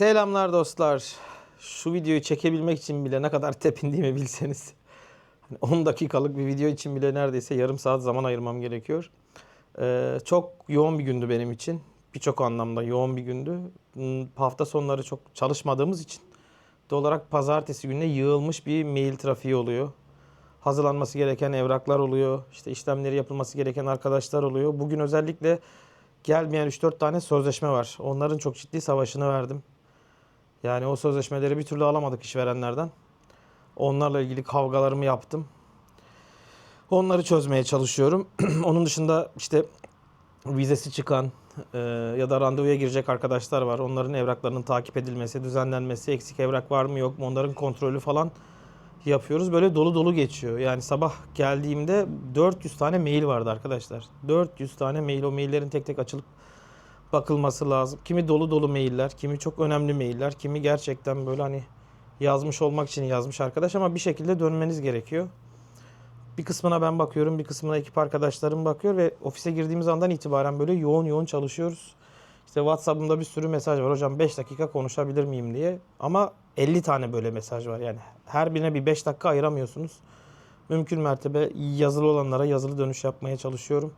Selamlar dostlar. Şu videoyu çekebilmek için bile ne kadar tepindiğimi bilseniz. Hani 10 dakikalık bir video için bile neredeyse yarım saat zaman ayırmam gerekiyor. Ee, çok yoğun bir gündü benim için. Birçok anlamda yoğun bir gündü. Hmm, Hafta sonları çok çalışmadığımız için doğal olarak pazartesi gününe yığılmış bir mail trafiği oluyor. Hazırlanması gereken evraklar oluyor. İşte işlemleri yapılması gereken arkadaşlar oluyor. Bugün özellikle gelmeyen 3-4 tane sözleşme var. Onların çok ciddi savaşını verdim. Yani o sözleşmeleri bir türlü alamadık işverenlerden. Onlarla ilgili kavgalarımı yaptım. Onları çözmeye çalışıyorum. Onun dışında işte vizesi çıkan e, ya da randevuya girecek arkadaşlar var. Onların evraklarının takip edilmesi, düzenlenmesi, eksik evrak var mı yok mu onların kontrolü falan yapıyoruz. Böyle dolu dolu geçiyor. Yani sabah geldiğimde 400 tane mail vardı arkadaşlar. 400 tane mail. O maillerin tek tek açılıp bakılması lazım. Kimi dolu dolu mailler, kimi çok önemli mailler, kimi gerçekten böyle hani yazmış olmak için yazmış arkadaş ama bir şekilde dönmeniz gerekiyor. Bir kısmına ben bakıyorum, bir kısmına ekip arkadaşlarım bakıyor ve ofise girdiğimiz andan itibaren böyle yoğun yoğun çalışıyoruz. İşte WhatsApp'ımda bir sürü mesaj var. Hocam 5 dakika konuşabilir miyim diye. Ama 50 tane böyle mesaj var yani. Her birine bir 5 dakika ayıramıyorsunuz. Mümkün mertebe yazılı olanlara yazılı dönüş yapmaya çalışıyorum.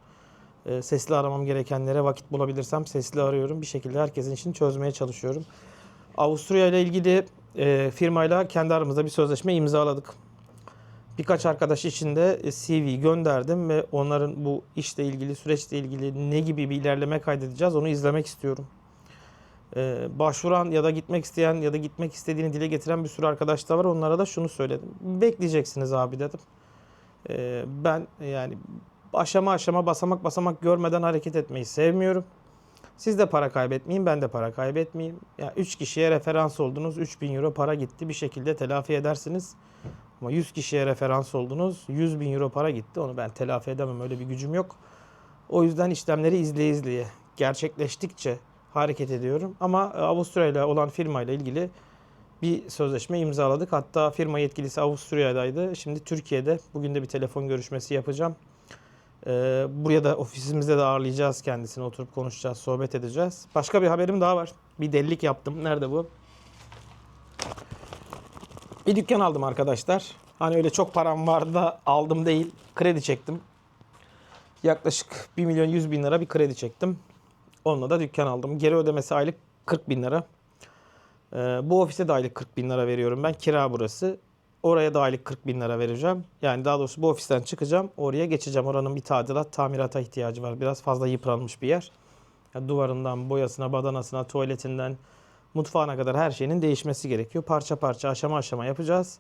Ee, Sesli aramam gerekenlere vakit bulabilirsem sesli arıyorum. Bir şekilde herkesin işini çözmeye çalışıyorum. Avusturya ile ilgili e, firmayla kendi aramızda bir sözleşme imzaladık. Birkaç arkadaş için de e, CV gönderdim ve onların bu işle ilgili, süreçle ilgili ne gibi bir ilerleme kaydedeceğiz onu izlemek istiyorum. Ee, başvuran ya da gitmek isteyen ya da gitmek istediğini dile getiren bir sürü arkadaş da var. Onlara da şunu söyledim. Bekleyeceksiniz abi dedim. Ee, ben yani aşama aşama basamak basamak görmeden hareket etmeyi sevmiyorum. Siz de para kaybetmeyin, ben de para kaybetmeyeyim. Ya 3 kişiye referans oldunuz, 3000 euro para gitti. Bir şekilde telafi edersiniz. Ama 100 kişiye referans oldunuz, 100 bin euro para gitti. Onu ben telafi edemem, öyle bir gücüm yok. O yüzden işlemleri izleye izleye, gerçekleştikçe hareket ediyorum. Ama e, Avusturya ile olan firmayla ilgili bir sözleşme imzaladık. Hatta firma yetkilisi Avusturya'daydı. Şimdi Türkiye'de. Bugün de bir telefon görüşmesi yapacağım. Ee, buraya da ofisimizde de ağırlayacağız kendisini. Oturup konuşacağız, sohbet edeceğiz. Başka bir haberim daha var. Bir delilik yaptım. Nerede bu? Bir dükkan aldım arkadaşlar. Hani öyle çok param vardı da aldım değil. Kredi çektim. Yaklaşık 1 milyon 100 bin lira bir kredi çektim. Onunla da dükkan aldım. Geri ödemesi aylık 40 bin lira. Ee, bu ofise de aylık 40 bin lira veriyorum ben. Kira burası. Oraya da aylık 40 bin lira vereceğim. Yani daha doğrusu bu ofisten çıkacağım. Oraya geçeceğim. Oranın bir tadilat, tamirata ihtiyacı var. Biraz fazla yıpranmış bir yer. Ya duvarından, boyasına, badanasına, tuvaletinden, mutfağına kadar her şeyinin değişmesi gerekiyor. Parça parça, aşama aşama yapacağız.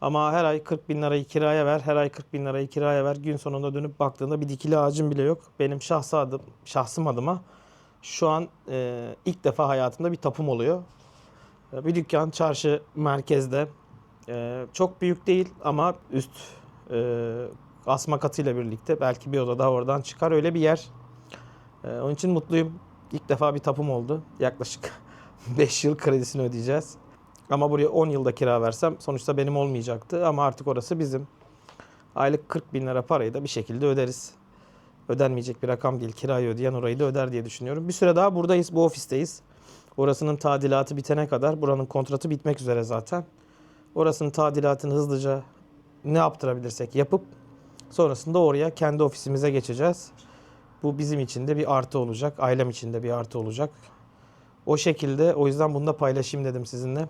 Ama her ay 40 bin lirayı kiraya ver, her ay 40 bin lirayı kiraya ver. Gün sonunda dönüp baktığında bir dikili ağacım bile yok. Benim şahsı adım, şahsım adıma şu an e, ilk defa hayatımda bir tapum oluyor. E, Bir dükkan çarşı merkezde. E, çok büyük değil ama üst e, asma katıyla birlikte belki bir oda daha oradan çıkar öyle bir yer. E, onun için mutluyum. İlk defa bir tapum oldu. Yaklaşık 5 yıl kredisini ödeyeceğiz. Ama buraya 10 yılda kira versem sonuçta benim olmayacaktı. Ama artık orası bizim. Aylık 40 bin lira parayı da bir şekilde öderiz. Ödenmeyecek bir rakam değil. Kirayı ödeyen orayı da öder diye düşünüyorum. Bir süre daha buradayız. Bu ofisteyiz. Orasının tadilatı bitene kadar buranın kontratı bitmek üzere zaten. Orasının tadilatını hızlıca ne yaptırabilirsek yapıp sonrasında oraya kendi ofisimize geçeceğiz. Bu bizim için de bir artı olacak. Ailem için de bir artı olacak. O şekilde o yüzden bunu da paylaşayım dedim sizinle.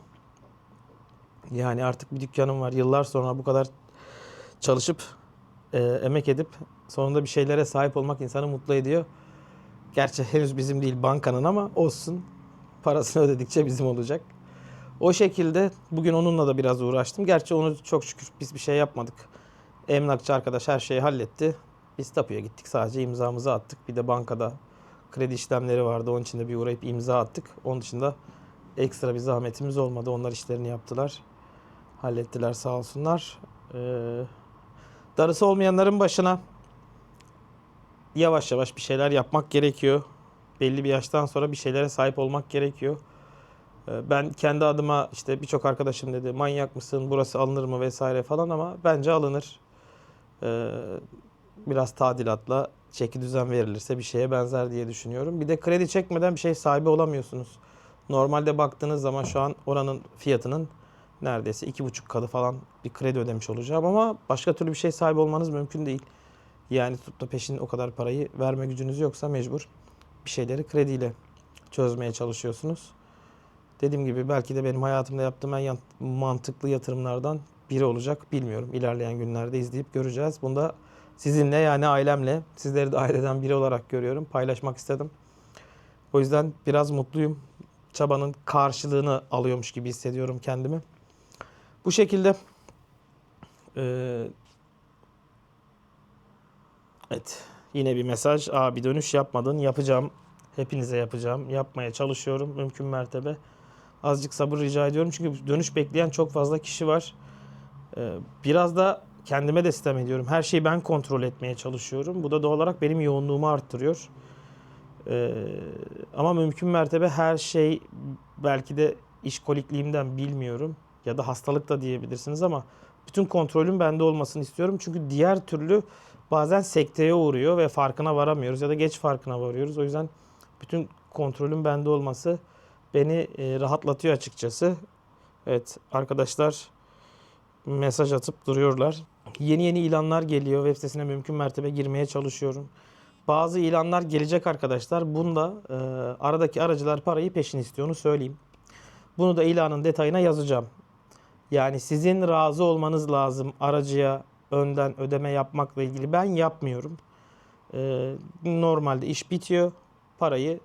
Yani artık bir dükkanım var. Yıllar sonra bu kadar çalışıp e, emek edip sonunda bir şeylere sahip olmak insanı mutlu ediyor. Gerçi henüz bizim değil bankanın ama olsun. Parasını ödedikçe bizim olacak. O şekilde bugün onunla da biraz uğraştım. Gerçi onu çok şükür biz bir şey yapmadık. Emlakçı arkadaş her şeyi halletti. Biz tapuya gittik sadece imzamızı attık. Bir de bankada kredi işlemleri vardı. Onun için de bir uğrayıp imza attık. Onun dışında ekstra bir zahmetimiz olmadı. Onlar işlerini yaptılar. Hallettiler sağ olsunlar. Ee, darısı olmayanların başına yavaş yavaş bir şeyler yapmak gerekiyor. Belli bir yaştan sonra bir şeylere sahip olmak gerekiyor. Ee, Ben kendi adıma işte birçok arkadaşım dedi manyak mısın burası alınır mı vesaire falan ama bence alınır. Ee, Biraz tadilatla çeki düzen verilirse bir şeye benzer diye düşünüyorum. Bir de kredi çekmeden bir şey sahibi olamıyorsunuz. Normalde baktığınız zaman şu an oranın fiyatının neredeyse iki buçuk katı falan bir kredi ödemiş olacağım ama başka türlü bir şey sahibi olmanız mümkün değil. Yani tutup da peşin o kadar parayı verme gücünüz yoksa mecbur bir şeyleri krediyle çözmeye çalışıyorsunuz. Dediğim gibi belki de benim hayatımda yaptığım en mantıklı yatırımlardan biri olacak. Bilmiyorum. İlerleyen günlerde izleyip göreceğiz. Bunda sizinle yani ailemle, sizleri de aileden biri olarak görüyorum. Paylaşmak istedim. O yüzden biraz mutluyum. Çabanın karşılığını alıyormuş gibi hissediyorum kendimi. Bu şekilde eee, evet yine bir mesaj. Abi dönüş yapmadın. Yapacağım. Hepinize yapacağım. Yapmaya çalışıyorum mümkün mertebe. Azıcık sabır rica ediyorum. Çünkü dönüş bekleyen çok fazla kişi var. Ee, Biraz da kendime de sitem ediyorum. Her şeyi ben kontrol etmeye çalışıyorum. Bu da doğal olarak benim yoğunluğumu arttırıyor. Ee, ama mümkün mertebe her şey belki de işkolikliğimden bilmiyorum ya da hastalık da diyebilirsiniz ama bütün kontrolün bende olmasını istiyorum. Çünkü diğer türlü bazen sekteye uğruyor ve farkına varamıyoruz ya da geç farkına varıyoruz. O yüzden bütün kontrolün bende olması beni e, rahatlatıyor açıkçası. Evet arkadaşlar mesaj atıp duruyorlar. Yeni yeni ilanlar geliyor. Web sitesine mümkün mertebe girmeye çalışıyorum. Bazı ilanlar gelecek arkadaşlar. Bunda e, aradaki aracılar parayı peşin istiyor onu söyleyeyim. Bunu da ilanın detayına yazacağım. Yani sizin razı olmanız lazım aracıya önden ödeme yapmakla ilgili. Ben yapmıyorum. E, normalde iş bitiyor. Parayı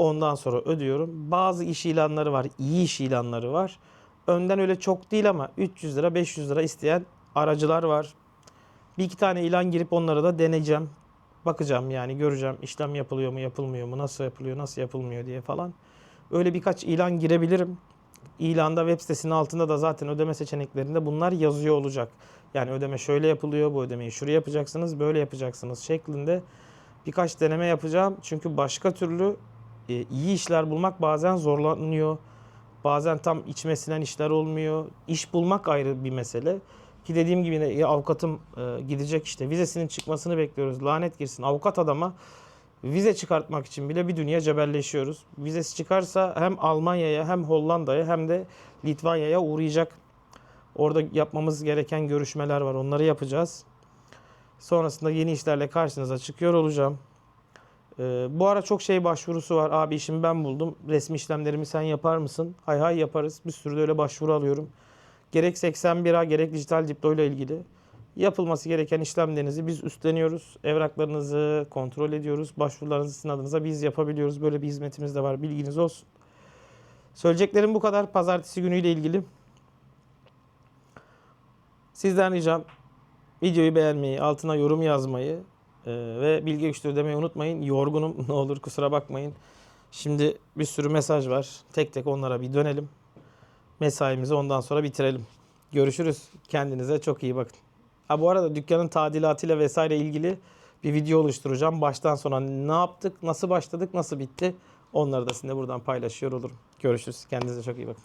ondan sonra ödüyorum. Bazı iş ilanları var. iyi iş ilanları var. Önden öyle çok değil ama 300 lira 500 lira isteyen aracılar var. Bir iki tane ilan girip onları da deneyeceğim. Bakacağım yani göreceğim işlem yapılıyor mu yapılmıyor mu nasıl yapılıyor nasıl yapılmıyor diye falan. Öyle birkaç ilan girebilirim. İlanda web sitesinin altında da zaten ödeme seçeneklerinde bunlar yazıyor olacak. Yani ödeme şöyle yapılıyor bu ödemeyi şuraya yapacaksınız böyle yapacaksınız şeklinde birkaç deneme yapacağım. Çünkü başka türlü e, iyi işler bulmak bazen zorlanıyor. Bazen tam içime sinen işler olmuyor. İş bulmak ayrı bir mesele. Ki dediğim gibi ya avukatım e, gidecek işte vizesinin çıkmasını bekliyoruz. Lanet girsin. Avukat adama vize çıkartmak için bile bir dünya cebelleşiyoruz. Vizesi çıkarsa hem Almanya'ya hem Hollanda'ya hem de Litvanya'ya uğrayacak. Orada yapmamız gereken görüşmeler var. Onları yapacağız. Sonrasında yeni işlerle karşınıza çıkıyor olacağım. Ee, bu ara çok şey başvurusu var. Abi işimi ben buldum. Resmi işlemlerimi sen yapar mısın? Hay hay yaparız. Bir sürü de öyle başvuru alıyorum. Gerek 81A gerek dijital diplo ile ilgili yapılması gereken işlemlerinizi biz üstleniyoruz. Evraklarınızı kontrol ediyoruz. Başvurularınızı sizin adınıza biz yapabiliyoruz. Böyle bir hizmetimiz de var. Bilginiz olsun. Söyleyeceklerim bu kadar. Pazartesi günüyle ilgili. Sizden ricam videoyu beğenmeyi, altına yorum yazmayı ee, ve bilgi güçlü demeyi unutmayın. Yorgunum ne olur kusura bakmayın. Şimdi bir sürü mesaj var. Tek tek onlara bir dönelim. Mesaimizi ondan sonra bitirelim. Görüşürüz. Kendinize çok iyi bakın. Ha bu arada dükkanın tadilatıyla vesaire ilgili bir video oluşturacağım. Baştan sona ne yaptık, nasıl başladık, nasıl bitti onları da sizinle buradan paylaşıyor olurum. Görüşürüz. Kendinize çok iyi bakın.